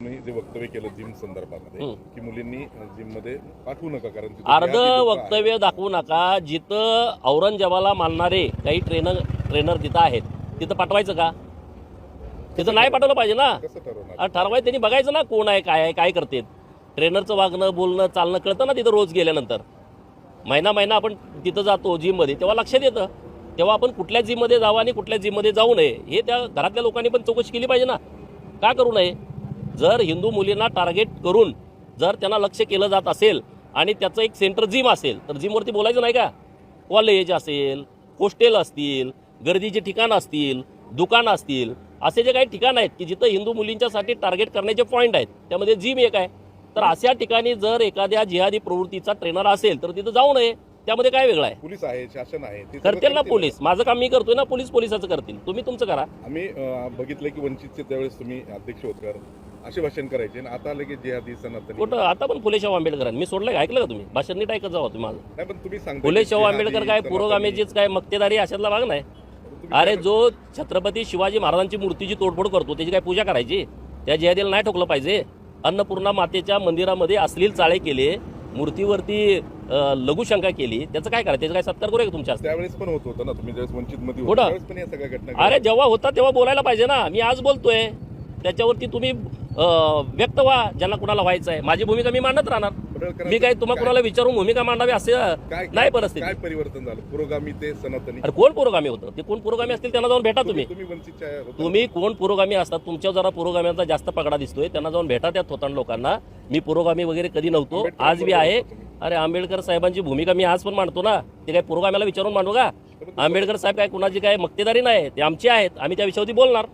तुम्ही जे वक्तव्य केलं जिम संदर्भामध्ये. की मुलींनी जिममध्ये पाठवू नका कारण तिथे अर्ध. वक्तव्य दाखवू नका जिथं औरंगजेबाला मानणारे काही ट्रेनर ट्रेनर तिथं आहेत. तिथं पाठवायचं का? तिथं नाही पाठवलं पाहिजे ना. ठरवाय त्यांनी बघायचं ना कोण आहे काय आहे काय करते ट्रेनरचं वागणं बोलणं चालणं कळतं ना तिथं रोज गेल्यानंतर. महिना महिना आपण तिथं जातो जिममध्ये तेव्हा लक्षात येतं. तेव्हा आपण कुठल्या जिममध्ये जावं आणि कुठल्या जिममध्ये जाऊ नये. हे त्या घरातल्या लोकांनी पण चौकशी केली पाहिजे ना. का करू नये? जर हिंदू मुलींना टार्गेट करून जर त्यांना लक्ष केलं जात असेल आणि त्याचं एक सेंटर जिम असेल तर जिमवरती बोलायचं नाही का? कॉलेज असेल हॉस्टेल असतील गर्दीचे ठिकाणं असतील दुकानं असतील असे जे काही ठिकाण आहेत की जिथं हिंदू मुलींच्यासाठी टार्गेट करण्याचे पॉईंट आहेत त्यामध्ये जिम एक आहे. तर अशा ठिकाणी जर एखाद्या जिहादी प्रवृत्तीचा ट्रेनर असेल तर तिथं जाऊ नये. त्यामध्ये काय वेगळं आहे? पोलीस आहे शासन आहे करतील ना. पोलीस. माझं काम मी करतोय ना पोलीस पोलिसाचं करतील. तुम्ही तुमचं करा. आम्ही बघितलं की वंचितचे त्यावेळेस तुम्ही अध्यक्ष होतकर असे भाषण करायचे आणि आता लगेच जिहादी सनातनी कुठं आता पण फुले शाहू आंबेडकर मी सोडलं का? ऐकलं का तुम्ही? भाषण नीट ऐकत जावा तुम्ही माझं नाही पण तुम्ही सांगता फुले की शाहू जिहादी, आंबेडकर काय सनातनी- पुरोगामीचीच काय मक्तेदारी अशातला भाग नाही. अरे जो छत्रपती शिवाजी महाराजांची मूर्तीची तोडफोड करतो त्याची काय पूजा करायची? त्या जिहादीला नाही ठोकलं पाहिजे? अन्नपूर्णा मातेच्या मंदिरामध्ये अश्लील चाळे केले मूर्तीवरती अं, लघुशंका केली त्याचं काय करायचं? त्याचा काय सत्कार करूया का तुमच्या हस्ते? त्यावेळेस पण होत होतं ना तुम्ही ज्यावेळेस वंचित मध्ये कुठं? त्यावेळेस पण या सगळ्या घटना घडल्या. अरे जेव्हा होता तेव्हा बोलायला पाहिजे ना. मी आज बोलतोय. त्याच्यावरती तुम्ही व्यक्त व्हा ज्यांना कुणाला व्हायचं आहे. माझी भूमिका मी मांडत राहणार. मी काय तुम्हा काय- कुणाला विचारून भूमिका मांडावी असे नाही परिस्थिती. काय परिवर्तन झालं? पुरोगामी ते सनातनी. अरे कोण पुरोगामी होतं? ते कोण पुरोगामी असतील त्यांना जाऊन भेटा तुम्ही. तुम्ही कोण पुरोगामी असतात? तुमच्या जरा पुरोगाम्यांचा जास्त पगडा दिसतोय. त्यांना जाऊन भेटा त्या थोतांड लोकांना. मी पुरोगामी वगैरे कधी नव्हतो. आज बी आहे. अरे आंबेडकर साहेबांची भूमिका मी आज पण मांडतो ना. ते काय पुरोगाम्याला विचारून मांडू का? आंबेडकर साहेब काय कुणाची काय मक्तेदारी नाही. ते आमची आहेत. आम्ही त्या विषयावरती बोलणार.